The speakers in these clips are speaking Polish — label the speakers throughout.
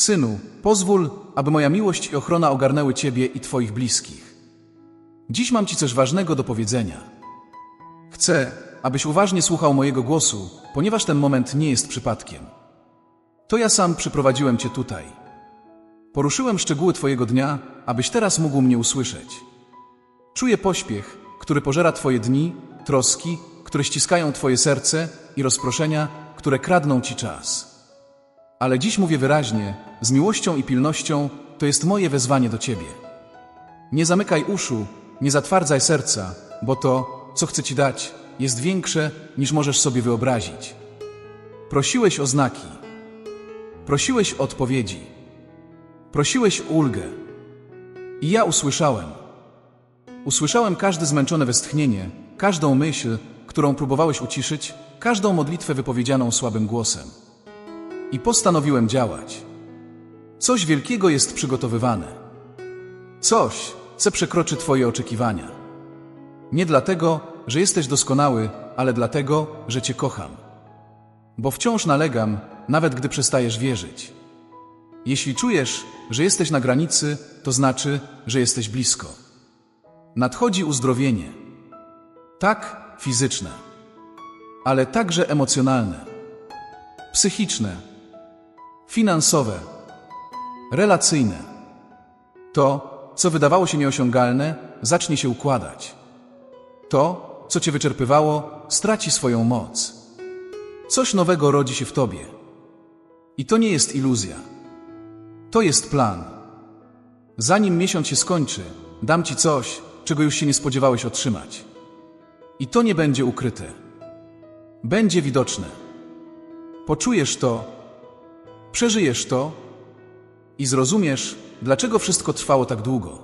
Speaker 1: Synu, pozwól, aby moja miłość i ochrona ogarnęły Ciebie i Twoich bliskich. Dziś mam Ci coś ważnego do powiedzenia. Chcę, abyś uważnie słuchał mojego głosu, ponieważ ten moment nie jest przypadkiem. To ja sam przyprowadziłem Cię tutaj. Poruszyłem szczegóły Twojego dnia, abyś teraz mógł mnie usłyszeć. Czuję pośpiech, który pożera Twoje dni, troski, które ściskają Twoje serce i rozproszenia, które kradną Ci czas. Ale dziś mówię wyraźnie, z miłością i pilnością, to jest moje wezwanie do Ciebie. Nie zamykaj uszu, nie zatwardzaj serca, bo to, co chcę Ci dać, jest większe, niż możesz sobie wyobrazić. Prosiłeś o znaki. Prosiłeś o odpowiedzi. Prosiłeś ulgę. I ja usłyszałem. Usłyszałem każde zmęczone westchnienie, każdą myśl, którą próbowałeś uciszyć, każdą modlitwę wypowiedzianą słabym głosem. I postanowiłem działać. Coś wielkiego jest przygotowywane. Coś, co przekroczy Twoje oczekiwania. Nie dlatego, że jesteś doskonały, ale dlatego, że Cię kocham. Bo wciąż nalegam, nawet gdy przestajesz wierzyć. Jeśli czujesz, że jesteś na granicy, to znaczy, że jesteś blisko. Nadchodzi uzdrowienie. Tak fizyczne, ale także emocjonalne, psychiczne, finansowe, relacyjne. To, co wydawało się nieosiągalne, zacznie się układać. To, co cię wyczerpywało, straci swoją moc. Coś nowego rodzi się w tobie. I to nie jest iluzja. To jest plan. Zanim miesiąc się skończy, dam ci coś, czego już się nie spodziewałeś otrzymać. I to nie będzie ukryte. Będzie widoczne. Poczujesz to, przeżyjesz to i zrozumiesz, dlaczego wszystko trwało tak długo.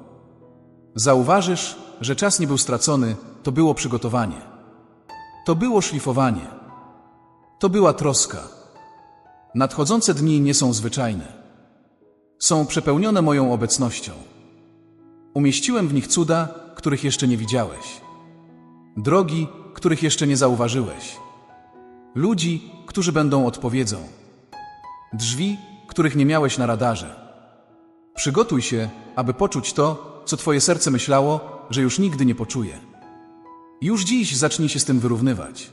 Speaker 1: Zauważysz, że czas nie był stracony, to było przygotowanie. To było szlifowanie. To była troska. Nadchodzące dni nie są zwyczajne. Są przepełnione moją obecnością. Umieściłem w nich cuda, których jeszcze nie widziałeś. Drogi, których jeszcze nie zauważyłeś. Ludzi, którzy będą odpowiedzią. Drzwi, których nie miałeś na radarze. Przygotuj się, aby poczuć to, co Twoje serce myślało, że już nigdy nie poczuje. Już dziś zacznij się z tym wyrównywać.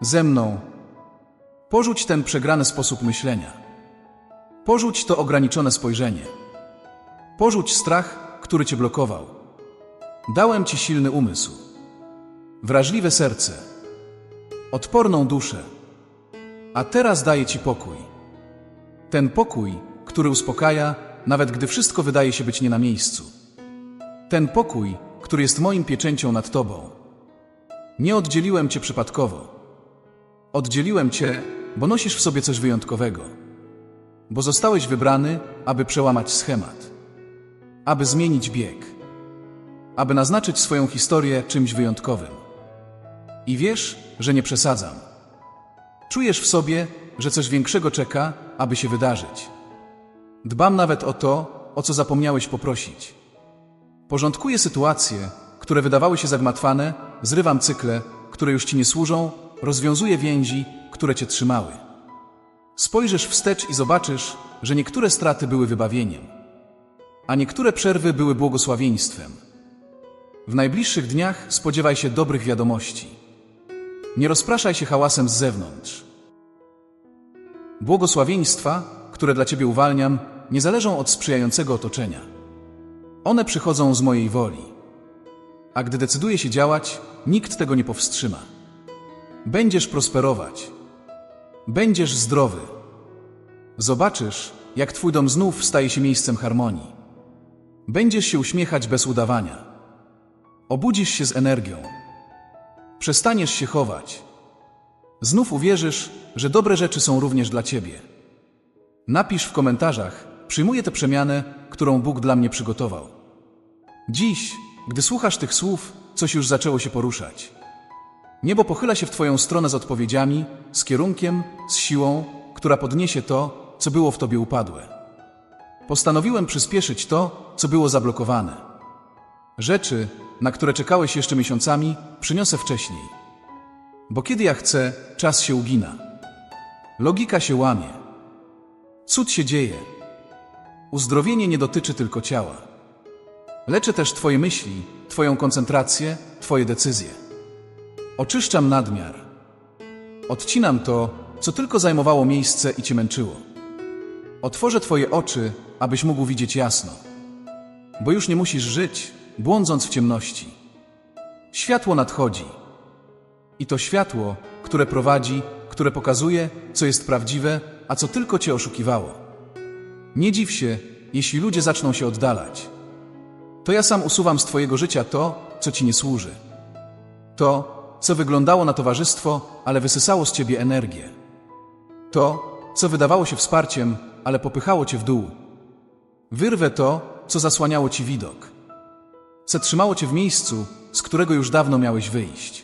Speaker 1: Ze mną. Porzuć ten przegrany sposób myślenia. Porzuć to ograniczone spojrzenie. Porzuć strach, który Cię blokował. Dałem Ci silny umysł, wrażliwe serce, odporną duszę, a teraz daję Ci pokój. Ten pokój, który uspokaja, nawet gdy wszystko wydaje się być nie na miejscu. Ten pokój, który jest moim pieczęcią nad Tobą. Nie oddzieliłem Cię przypadkowo. Oddzieliłem Cię, bo nosisz w sobie coś wyjątkowego. Bo zostałeś wybrany, aby przełamać schemat. Aby zmienić bieg. Aby naznaczyć swoją historię czymś wyjątkowym. I wiesz, że nie przesadzam. Czujesz w sobie, że coś większego czeka, aby się wydarzyć. Dbam nawet o to, o co zapomniałeś poprosić. Porządkuję sytuacje, które wydawały się zagmatwane, zrywam cykle, które już ci nie służą, rozwiązuję więzi, które cię trzymały. Spojrzysz wstecz i zobaczysz, że niektóre straty były wybawieniem, a niektóre przerwy były błogosławieństwem. W najbliższych dniach spodziewaj się dobrych wiadomości. Nie rozpraszaj się hałasem z zewnątrz. Błogosławieństwa, które dla Ciebie uwalniam, nie zależą od sprzyjającego otoczenia. One przychodzą z mojej woli. A gdy decyduję się działać, nikt tego nie powstrzyma. Będziesz prosperować. Będziesz zdrowy. Zobaczysz, jak Twój dom znów staje się miejscem harmonii. Będziesz się uśmiechać bez udawania. Obudzisz się z energią. Przestaniesz się chować. Znów uwierzysz, że dobre rzeczy są również dla Ciebie. Napisz w komentarzach, przyjmuję tę przemianę, którą Bóg dla mnie przygotował. Dziś, gdy słuchasz tych słów, coś już zaczęło się poruszać. Niebo pochyla się w Twoją stronę z odpowiedziami, z kierunkiem, z siłą, która podniesie to, co było w Tobie upadłe. Postanowiłem przyspieszyć to, co było zablokowane. Rzeczy, na które czekałeś jeszcze miesiącami, przyniosę wcześniej. Bo kiedy ja chcę, czas się ugina. Logika się łamie. Cud się dzieje. Uzdrowienie nie dotyczy tylko ciała. Leczę też Twoje myśli, Twoją koncentrację, Twoje decyzje. Oczyszczam nadmiar. Odcinam to, co tylko zajmowało miejsce i Cię męczyło. Otworzę Twoje oczy, abyś mógł widzieć jasno. Bo już nie musisz żyć, błądząc w ciemności. Światło nadchodzi. I to światło, które prowadzi, które pokazuje, co jest prawdziwe, a co tylko Cię oszukiwało. Nie dziw się, jeśli ludzie zaczną się oddalać. To ja sam usuwam z Twojego życia to, co Ci nie służy. To, co wyglądało na towarzystwo, ale wysysało z Ciebie energię. To, co wydawało się wsparciem, ale popychało Cię w dół. Wyrwę to, co zasłaniało Ci widok. Co trzymało Cię w miejscu, z którego już dawno miałeś wyjść.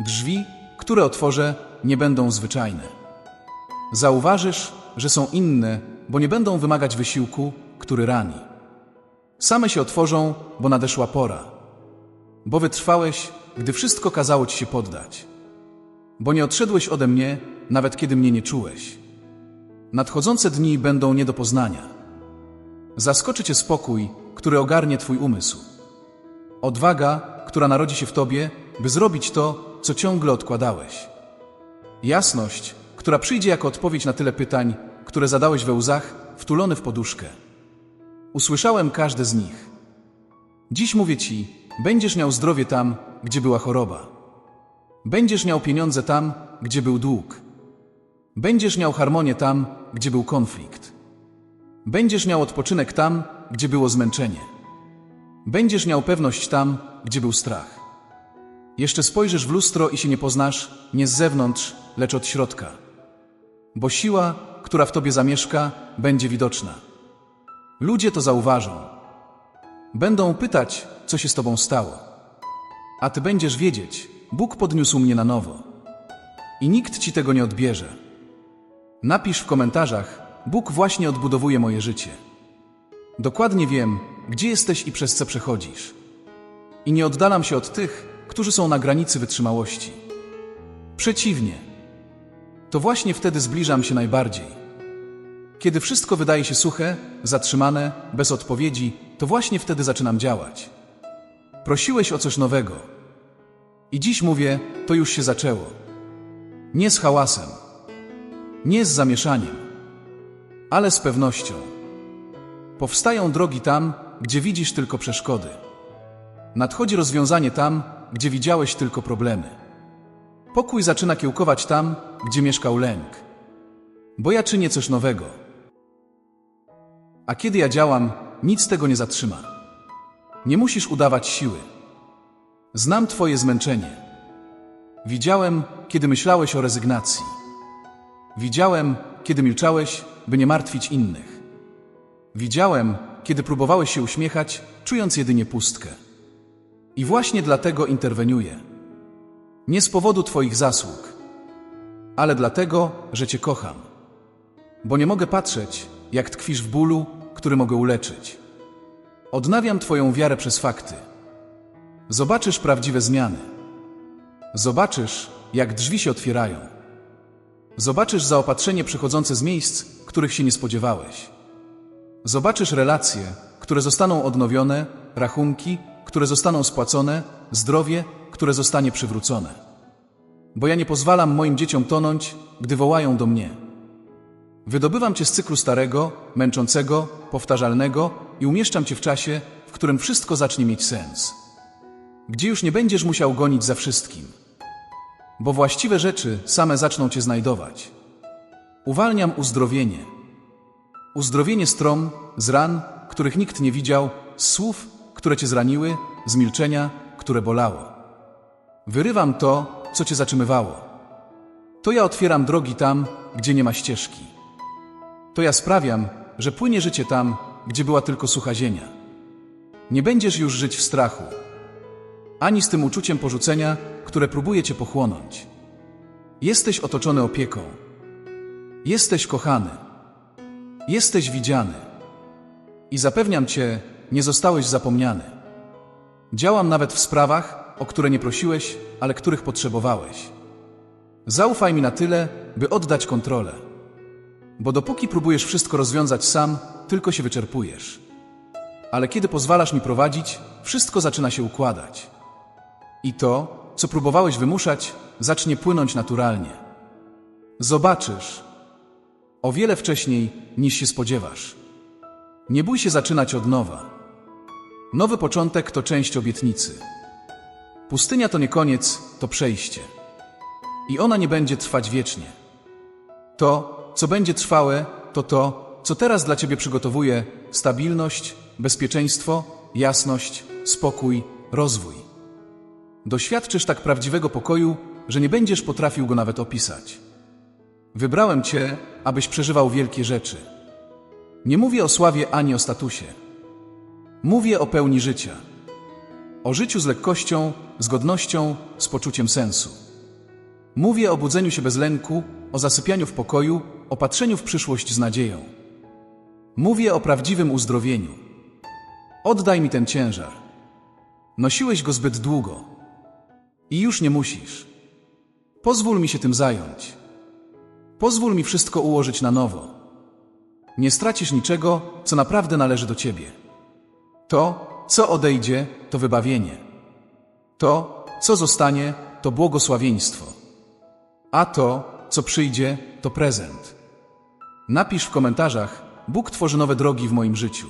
Speaker 1: Drzwi, które otworzę, nie będą zwyczajne. Zauważysz, że są inne, bo nie będą wymagać wysiłku, który rani. Same się otworzą, bo nadeszła pora. Bo wytrwałeś, gdy wszystko kazało ci się poddać. Bo nie odszedłeś ode mnie, nawet kiedy mnie nie czułeś. Nadchodzące dni będą nie do poznania. Zaskoczy cię spokój, który ogarnie twój umysł. Odwaga, która narodzi się w tobie, by zrobić to, co ciągle odkładałeś. Jasność, która przyjdzie jako odpowiedź na tyle pytań, które zadałeś we łzach, wtulony w poduszkę. Usłyszałem każde z nich. Dziś mówię ci, będziesz miał zdrowie tam, gdzie była choroba. Będziesz miał pieniądze tam, gdzie był dług. Będziesz miał harmonię tam, gdzie był konflikt. Będziesz miał odpoczynek tam, gdzie było zmęczenie. Będziesz miał pewność tam, gdzie był strach. Jeszcze spojrzysz w lustro i się nie poznasz, nie z zewnątrz, lecz od środka. Bo siła, która w tobie zamieszka, będzie widoczna. Ludzie to zauważą. Będą pytać, co się z tobą stało. A ty będziesz wiedzieć, Bóg podniósł mnie na nowo. I nikt ci tego nie odbierze. Napisz w komentarzach, Bóg właśnie odbudowuje moje życie. Dokładnie wiem, gdzie jesteś i przez co przechodzisz. I nie oddalam się od tych, którzy są na granicy wytrzymałości. Przeciwnie. To właśnie wtedy zbliżam się najbardziej. Kiedy wszystko wydaje się suche, zatrzymane, bez odpowiedzi, to właśnie wtedy zaczynam działać. Prosiłeś o coś nowego. I dziś mówię, to już się zaczęło. Nie z hałasem, nie z zamieszaniem, ale z pewnością. Powstają drogi tam, gdzie widzisz tylko przeszkody. Nadchodzi rozwiązanie tam, gdzie widziałeś tylko problemy. Pokój zaczyna kiełkować tam, gdzie mieszkał lęk. Bo ja czynię coś nowego. A kiedy ja działam, nic tego nie zatrzyma. Nie musisz udawać siły. Znam Twoje zmęczenie. Widziałem, kiedy myślałeś o rezygnacji. Widziałem, kiedy milczałeś, by nie martwić innych. Widziałem, kiedy próbowałeś się uśmiechać, czując jedynie pustkę. I właśnie dlatego interweniuję. Nie z powodu Twoich zasług, ale dlatego, że Cię kocham. Bo nie mogę patrzeć, jak tkwisz w bólu, który mogę uleczyć. Odnawiam Twoją wiarę przez fakty. Zobaczysz prawdziwe zmiany. Zobaczysz, jak drzwi się otwierają. Zobaczysz zaopatrzenie przychodzące z miejsc, których się nie spodziewałeś. Zobaczysz relacje, które zostaną odnowione, rachunki, które zostaną spłacone, zdrowie, które zostanie przywrócone. Bo ja nie pozwalam moim dzieciom tonąć, gdy wołają do mnie. Wydobywam cię z cyklu starego, męczącego, powtarzalnego i umieszczam cię w czasie, w którym wszystko zacznie mieć sens. Gdzie już nie będziesz musiał gonić za wszystkim. Bo właściwe rzeczy same zaczną cię znajdować. Uwalniam uzdrowienie. Uzdrowienie strom, z ran, których nikt nie widział, z słów, które cię zraniły, z milczenia, które bolało. Wyrywam to, co cię zatrzymywało. To ja otwieram drogi tam, gdzie nie ma ścieżki. To ja sprawiam, że płynie życie tam, gdzie była tylko sucha ziemia. Nie będziesz już żyć w strachu, ani z tym uczuciem porzucenia, które próbuje cię pochłonąć. Jesteś otoczony opieką. Jesteś kochany. Jesteś widziany. I zapewniam cię, nie zostałeś zapomniany. Działam nawet w sprawach, o które nie prosiłeś, ale których potrzebowałeś. Zaufaj mi na tyle, by oddać kontrolę. Bo dopóki próbujesz wszystko rozwiązać sam, tylko się wyczerpujesz. Ale kiedy pozwalasz mi prowadzić, wszystko zaczyna się układać. I to, co próbowałeś wymuszać, zacznie płynąć naturalnie. Zobaczysz. O wiele wcześniej, niż się spodziewasz. Nie bój się zaczynać od nowa. Nowy początek to część obietnicy. Pustynia to nie koniec, to przejście. I ona nie będzie trwać wiecznie. To, co będzie trwałe, to to, co teraz dla Ciebie przygotowuje stabilność, bezpieczeństwo, jasność, spokój, rozwój. Doświadczysz tak prawdziwego pokoju, że nie będziesz potrafił go nawet opisać. Wybrałem Cię, abyś przeżywał wielkie rzeczy. Nie mówię o sławie ani o statusie. Mówię o pełni życia. O życiu z lekkością, z godnością, z poczuciem sensu. Mówię o budzeniu się bez lęku, o zasypianiu w pokoju, o patrzeniu w przyszłość z nadzieją. Mówię o prawdziwym uzdrowieniu. Oddaj mi ten ciężar. Nosiłeś go zbyt długo. I już nie musisz. Pozwól mi się tym zająć. Pozwól mi wszystko ułożyć na nowo. Nie stracisz niczego, co naprawdę należy do ciebie. To, co odejdzie, to wybawienie. To, co zostanie, to błogosławieństwo. A to, co przyjdzie, to prezent. Napisz w komentarzach: Bóg tworzy nowe drogi w moim życiu.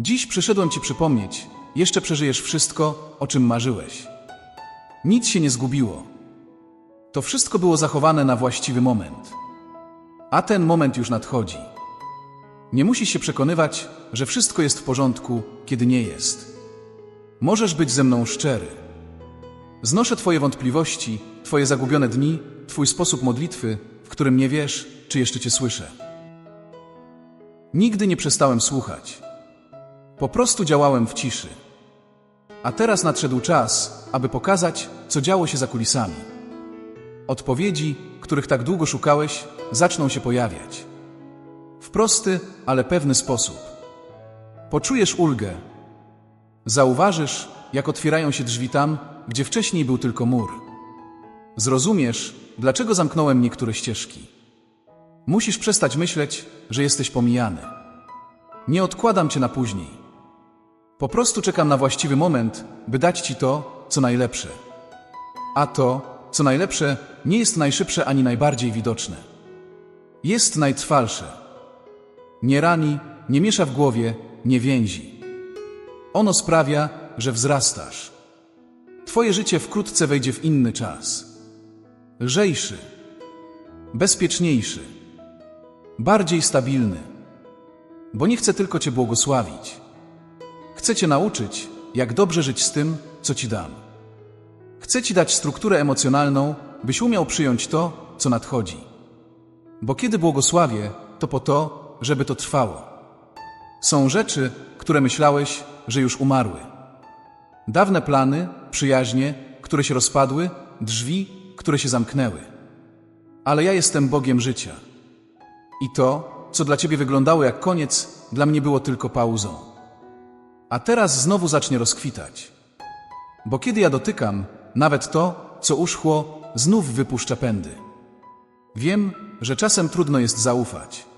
Speaker 1: Dziś przyszedłem Ci przypomnieć: jeszcze przeżyjesz wszystko, o czym marzyłeś. Nic się nie zgubiło. To wszystko było zachowane na właściwy moment. A ten moment już nadchodzi. Nie musisz się przekonywać, że wszystko jest w porządku, kiedy nie jest. Możesz być ze mną szczery. Znoszę Twoje wątpliwości, Twoje zagubione dni, Twój sposób modlitwy, w którym nie wiesz, czy jeszcze Cię słyszę. Nigdy nie przestałem słuchać. Po prostu działałem w ciszy. A teraz nadszedł czas, aby pokazać, co działo się za kulisami. Odpowiedzi, których tak długo szukałeś, zaczną się pojawiać. W prosty, ale pewny sposób. Poczujesz ulgę. Zauważysz, jak otwierają się drzwi tam, gdzie wcześniej był tylko mur. Zrozumiesz, dlaczego zamknąłem niektóre ścieżki. Musisz przestać myśleć, że jesteś pomijany. Nie odkładam cię na później. Po prostu czekam na właściwy moment, by dać ci to, co najlepsze. A to, co najlepsze, nie jest najszybsze ani najbardziej widoczne. Jest najtrwalsze. Nie rani, nie miesza w głowie, nie więzi. Ono sprawia, że wzrastasz. Twoje życie wkrótce wejdzie w inny czas. Lżejszy, bezpieczniejszy, bardziej stabilny. Bo nie chcę tylko Cię błogosławić. Chcę Cię nauczyć, jak dobrze żyć z tym, co Ci dam. Chcę Ci dać strukturę emocjonalną, byś umiał przyjąć to, co nadchodzi. Bo kiedy błogosławię, to po to, żeby to trwało. Są rzeczy, które myślałeś, że już umarły. Dawne plany, przyjaźnie, które się rozpadły, drzwi, które się zamknęły. Ale ja jestem Bogiem życia. I to, co dla Ciebie wyglądało jak koniec, dla mnie było tylko pauzą. A teraz znowu zacznie rozkwitać. Bo kiedy ja dotykam, nawet to, co uschło, znów wypuszcza pędy. Wiem, że czasem trudno jest zaufać.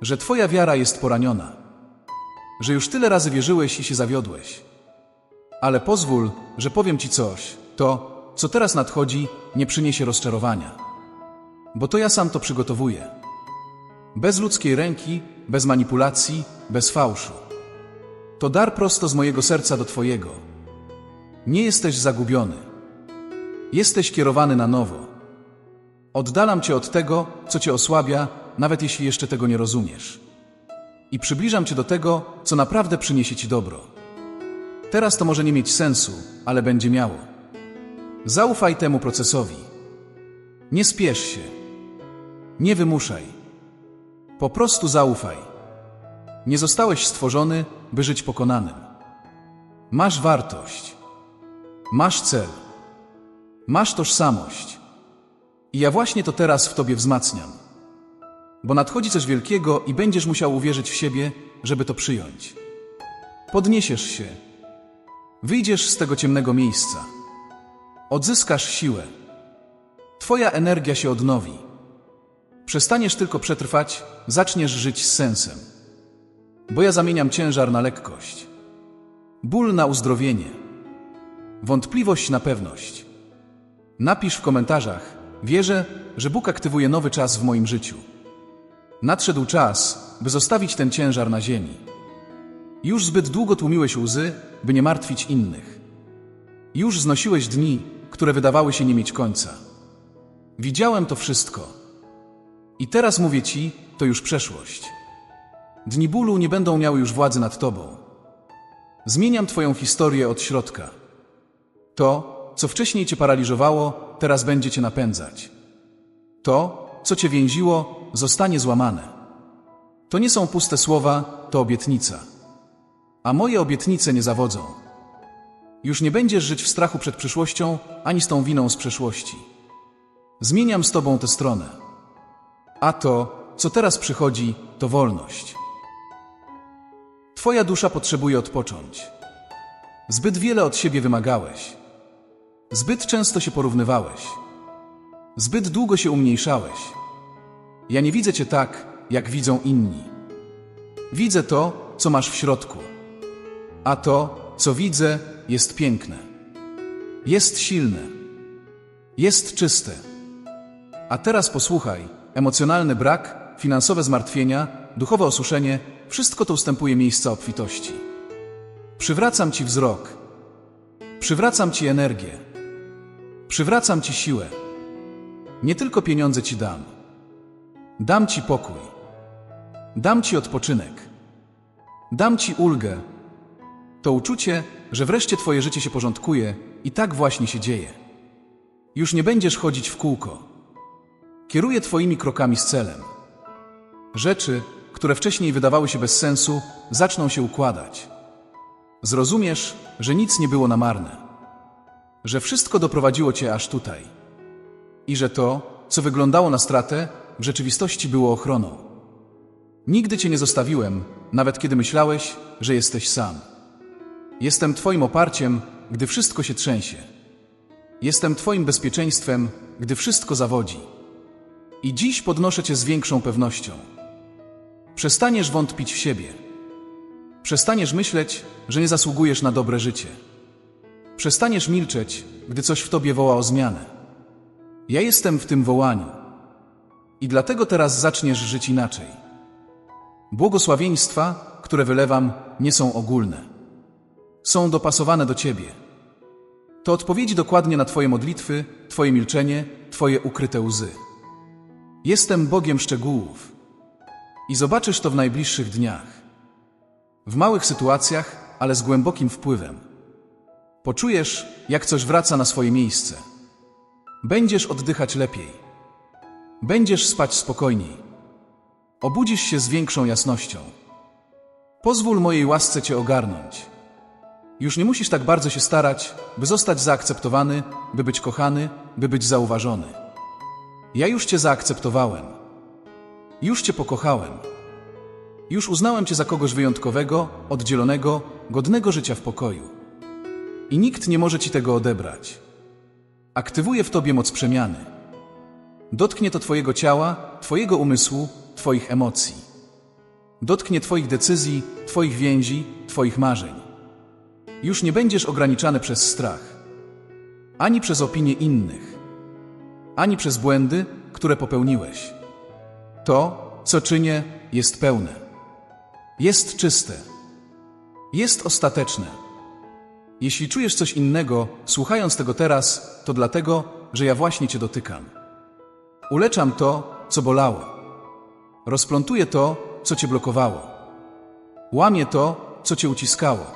Speaker 1: Że Twoja wiara jest poraniona. Że już tyle razy wierzyłeś i się zawiodłeś. Ale pozwól, że powiem Ci coś. To, co teraz nadchodzi, nie przyniesie rozczarowania. Bo to ja sam to przygotowuję. Bez ludzkiej ręki, bez manipulacji, bez fałszu. To dar prosto z mojego serca do Twojego. Nie jesteś zagubiony. Jesteś kierowany na nowo. Oddalam Cię od tego, co Cię osłabia, nawet jeśli jeszcze tego nie rozumiesz. I przybliżam Cię do tego, co naprawdę przyniesie Ci dobro. Teraz to może nie mieć sensu, ale będzie miało. Zaufaj temu procesowi. Nie spiesz się. Nie wymuszaj. Po prostu zaufaj. Nie zostałeś stworzony, by żyć pokonanym. Masz wartość. Masz cel. Masz tożsamość. I ja właśnie to teraz w tobie wzmacniam. Bo nadchodzi coś wielkiego i będziesz musiał uwierzyć w siebie, żeby to przyjąć. Podniesiesz się. Wyjdziesz z tego ciemnego miejsca. Odzyskasz siłę. Twoja energia się odnowi. Przestaniesz tylko przetrwać, zaczniesz żyć z sensem. bo ja zamieniam ciężar na lekkość. Ból na uzdrowienie. Wątpliwość na pewność. Napisz w komentarzach: Wierzę, że Bóg aktywuje nowy czas w moim życiu. Nadszedł czas, by zostawić ten ciężar na ziemi. Już zbyt długo tłumiłeś łzy, by nie martwić innych. Już znosiłeś dni, które wydawały się nie mieć końca. Widziałem to wszystko. I teraz mówię ci, to już przeszłość. Dni bólu nie będą miały już władzy nad tobą. Zmieniam twoją historię od środka. To, co wcześniej cię paraliżowało, teraz będzie cię napędzać. To, co cię więziło, zostanie złamane. To nie są puste słowa, to obietnica. A moje obietnice nie zawodzą. Już nie będziesz żyć w strachu przed przyszłością, ani z tą winą z przeszłości. Zmieniam z tobą tę stronę. A to, co teraz przychodzi, to wolność. Twoja dusza potrzebuje odpocząć. Zbyt wiele od siebie wymagałeś. Zbyt często się porównywałeś. Zbyt długo się umniejszałeś. Ja nie widzę cię tak, jak widzą inni. Widzę to, co masz w środku. A to, co widzę, jest piękne. Jest silne. Jest czyste. A teraz posłuchaj: emocjonalny brak, finansowe zmartwienia, duchowe osuszenie wszystko to ustępuje miejsca obfitości. Przywracam ci wzrok. Przywracam ci energię. Przywracam ci siłę. Nie tylko pieniądze ci dam. Dam ci pokój. Dam ci odpoczynek. Dam ci ulgę. To uczucie, że wreszcie twoje życie się porządkuje i tak właśnie się dzieje. Już nie będziesz chodzić w kółko. Kieruję twoimi krokami z celem. Rzeczy, które wcześniej wydawały się bez sensu, zaczną się układać. Zrozumiesz, że nic nie było na marne. Że wszystko doprowadziło cię aż tutaj. I że to, co wyglądało na stratę, w rzeczywistości było ochroną. Nigdy cię nie zostawiłem, nawet kiedy myślałeś, że jesteś sam. Jestem twoim oparciem, gdy wszystko się trzęsie. Jestem twoim bezpieczeństwem, gdy wszystko zawodzi. I dziś podnoszę cię z większą pewnością. Przestaniesz wątpić w siebie. Przestaniesz myśleć, że nie zasługujesz na dobre życie. Przestaniesz milczeć, gdy coś w tobie woła o zmianę. Ja jestem w tym wołaniu. I dlatego teraz zaczniesz żyć inaczej. Błogosławieństwa, które wylewam, nie są ogólne. Są dopasowane do ciebie. To odpowiedzi dokładnie na Twoje modlitwy, Twoje milczenie, Twoje ukryte łzy. Jestem Bogiem szczegółów. I zobaczysz to w najbliższych dniach. W małych sytuacjach, ale z głębokim wpływem. Poczujesz, jak coś wraca na swoje miejsce. Będziesz oddychać lepiej. Będziesz spać spokojniej. Obudzisz się z większą jasnością. Pozwól mojej łasce Cię ogarnąć. Już nie musisz tak bardzo się starać, by zostać zaakceptowany, by być kochany, by być zauważony. Ja już Cię zaakceptowałem. Już Cię pokochałem. Już uznałem Cię za kogoś wyjątkowego, oddzielonego, godnego życia w pokoju. I nikt nie może Ci tego odebrać. Aktywuję w Tobie moc przemiany. Dotknie to Twojego ciała, Twojego umysłu, Twoich emocji. Dotknie Twoich decyzji, Twoich więzi, Twoich marzeń. Już nie będziesz ograniczany przez strach, ani przez opinie innych, ani przez błędy, które popełniłeś. To, co czynię, jest pełne, jest czyste, jest ostateczne. Jeśli czujesz coś innego, słuchając tego teraz, to dlatego, że ja właśnie Cię dotykam. Uleczam to, co bolało. Rozplątuję to, co Cię blokowało. Łamię to, co Cię uciskało.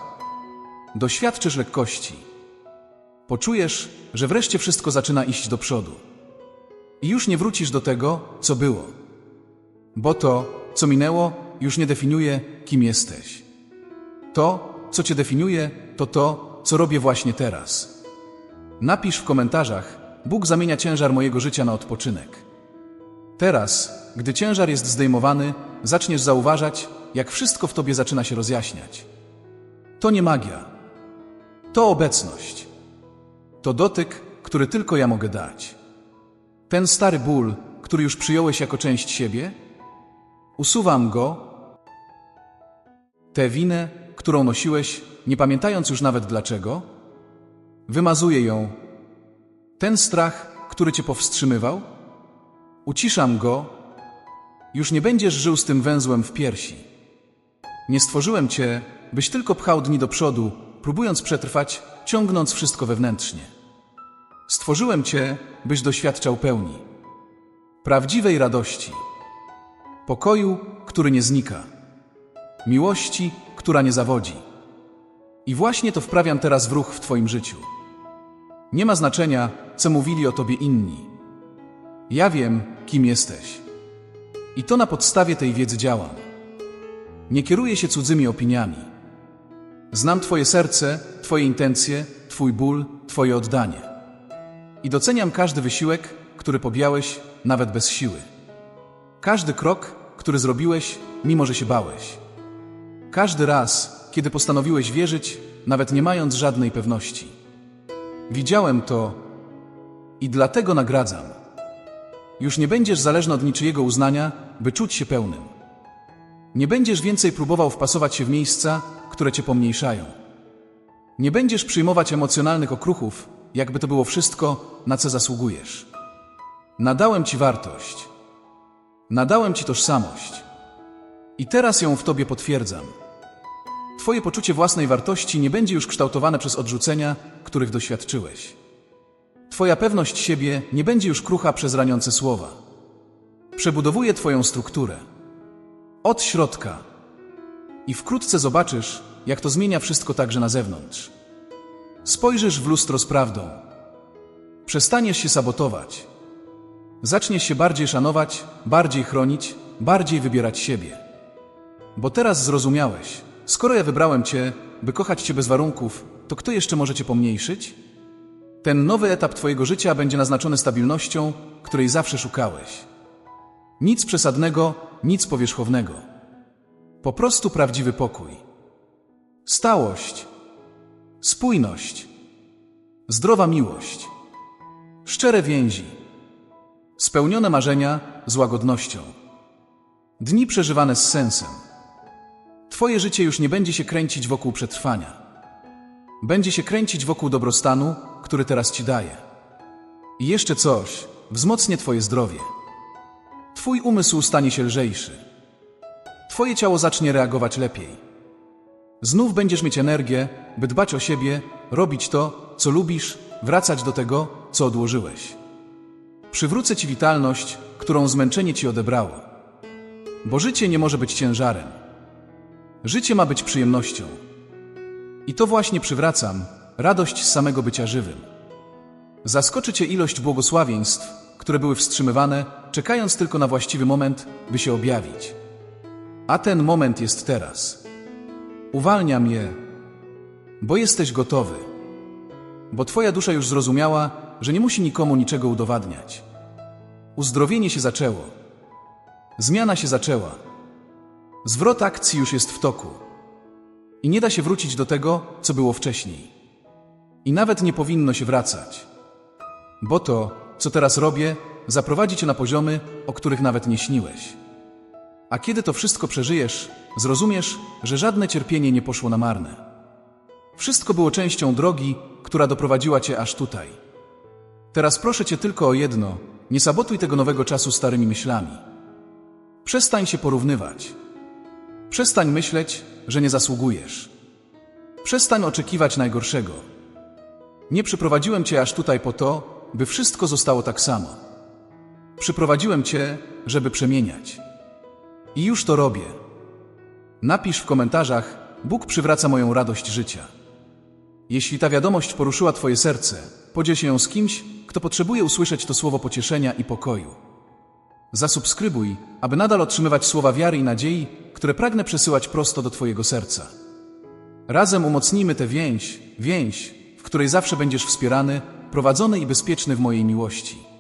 Speaker 1: Doświadczysz lekkości. Poczujesz, że wreszcie wszystko zaczyna iść do przodu. I już nie wrócisz do tego, co było. Bo to, co minęło, już nie definiuje, kim jesteś. To, co cię definiuje, to to, co robię właśnie teraz. Napisz w komentarzach: Bóg zamienia ciężar mojego życia na odpoczynek. Teraz, gdy ciężar jest zdejmowany, zaczniesz zauważać, jak wszystko w tobie zaczyna się rozjaśniać. To nie magia. To obecność. To dotyk, który tylko ja mogę dać. Ten stary ból, który już przyjąłeś jako część siebie, usuwam go Tę winę, którą nosiłeś, nie pamiętając już nawet dlaczego? Wymazuję ją. Ten strach, który cię powstrzymywał? Uciszam go. Już nie będziesz żył z tym węzłem w piersi. Nie stworzyłem cię, byś tylko pchał dni do przodu, próbując przetrwać, ciągnąc wszystko wewnętrznie. Stworzyłem cię, byś doświadczał pełni. Prawdziwej radości. Pokoju, który nie znika. Miłości, która nie zawodzi. I właśnie to wprawiam teraz w ruch w Twoim życiu. Nie ma znaczenia, co mówili o Tobie inni. Ja wiem, kim jesteś. I to na podstawie tej wiedzy działam. Nie kieruję się cudzymi opiniami. Znam Twoje serce, Twoje intencje, Twój ból, Twoje oddanie. I doceniam każdy wysiłek, który podjąłeś, nawet bez siły. Każdy krok, który zrobiłeś, mimo że się bałeś. Każdy raz, kiedy postanowiłeś wierzyć, nawet nie mając żadnej pewności. Widziałem to i dlatego nagradzam. Już nie będziesz zależny od niczyjego uznania, by czuć się pełnym. Nie będziesz więcej próbował wpasować się w miejsca, które cię pomniejszają. Nie będziesz przyjmować emocjonalnych okruchów, jakby to było wszystko, na co zasługujesz. Nadałem ci wartość. Nadałem ci tożsamość. I teraz ją w tobie potwierdzam. Twoje poczucie własnej wartości nie będzie już kształtowane przez odrzucenia, których doświadczyłeś. Twoja pewność siebie nie będzie już krucha przez raniące słowa. Przebudowuje Twoją strukturę. Od środka. I wkrótce zobaczysz, jak to zmienia wszystko także na zewnątrz. Spojrzysz w lustro z prawdą. Przestaniesz się sabotować. Zaczniesz się bardziej szanować, bardziej chronić, bardziej wybierać siebie. Bo teraz zrozumiałeś, skoro ja wybrałem Cię, by kochać Cię bez warunków, to kto jeszcze może Cię pomniejszyć? Ten nowy etap Twojego życia będzie naznaczony stabilnością, której zawsze szukałeś. Nic przesadnego, nic powierzchownego. Po prostu prawdziwy pokój. Stałość. Spójność. Zdrowa miłość. Szczere więzi. Spełnione marzenia z łagodnością. Dni przeżywane z sensem. Twoje życie już nie będzie się kręcić wokół przetrwania. Będzie się kręcić wokół dobrostanu, który teraz Ci daje. I jeszcze coś, wzmocnię Twoje zdrowie. Twój umysł stanie się lżejszy. Twoje ciało zacznie reagować lepiej. Znów będziesz mieć energię, by dbać o siebie, robić to, co lubisz, wracać do tego, co odłożyłeś. Przywrócę Ci witalność, którą zmęczenie Ci odebrało. Bo życie nie może być ciężarem. Życie ma być przyjemnością. I to właśnie przywracam, radość z samego bycia żywym. Zaskoczy Cię ilość błogosławieństw, które były wstrzymywane, czekając tylko na właściwy moment, by się objawić. A ten moment jest teraz. Uwalniam je, bo jesteś gotowy. Bo Twoja dusza już zrozumiała, że nie musi nikomu niczego udowadniać. Uzdrowienie się zaczęło. Zmiana się zaczęła. Zwrot akcji już jest w toku. I nie da się wrócić do tego, co było wcześniej. I nawet nie powinno się wracać. Bo to, co teraz robię, zaprowadzi cię na poziomy, o których nawet nie śniłeś. A kiedy to wszystko przeżyjesz, zrozumiesz, że żadne cierpienie nie poszło na marne. Wszystko było częścią drogi, która doprowadziła cię aż tutaj. Teraz proszę cię tylko o jedno: nie sabotuj tego nowego czasu starymi myślami. Przestań się porównywać. Przestań myśleć, że nie zasługujesz. Przestań oczekiwać najgorszego. Nie przyprowadziłem cię aż tutaj po to, by wszystko zostało tak samo. Przyprowadziłem cię, żeby przemieniać. I już to robię. Napisz w komentarzach: Bóg przywraca moją radość życia. Jeśli ta wiadomość poruszyła Twoje serce, podziel się ją z kimś, kto potrzebuje usłyszeć to słowo pocieszenia i pokoju. Zasubskrybuj, aby nadal otrzymywać słowa wiary i nadziei, które pragnę przesyłać prosto do Twojego serca. Razem umocnijmy tę więź, więź, w której zawsze będziesz wspierany, prowadzony i bezpieczny w mojej miłości.